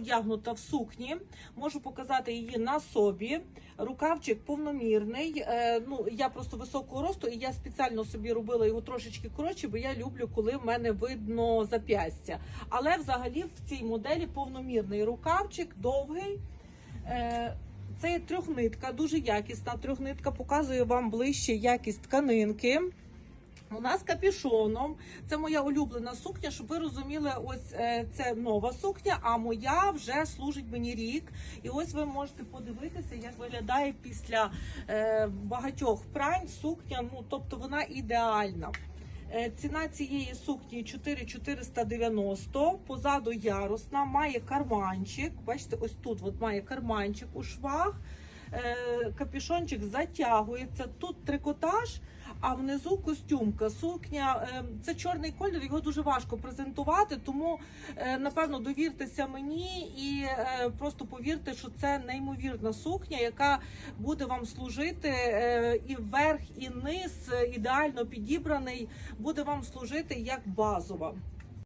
Вдягнута в сукні, можу показати її на собі. Рукавчик повномірний. Е, ну я просто високого росту, і я спеціально собі робила його трошечки коротше, бо я люблю, коли в мене видно зап'ястя. Але взагалі в цій моделі повномірний рукавчик довгий. Е, це є трьохнитка, дуже якісна трьохнитка. Показую вам ближче якість тканинки. Вона з капюшоном. Це моя улюблена сукня, щоб ви розуміли, ось е, це нова сукня, а моя вже служить мені рік. І ось ви можете подивитися, як виглядає після е, багатьох прань сукня. Ну тобто вона ідеальна. Е, Ціна цієї сукні 4490, позаду ярусна, має карманчик. Бачите, ось тут от має карманчик у швах. Е, Капюшончик затягується. Тут трикотаж, а внизу костюмка. Сукня е, це чорний колір, його дуже важко презентувати, тому е, напевно довіртеся мені і просто повірте, що це неймовірна сукня, яка буде вам служити і верх, і низ ідеально підібраний, буде вам служити як базова.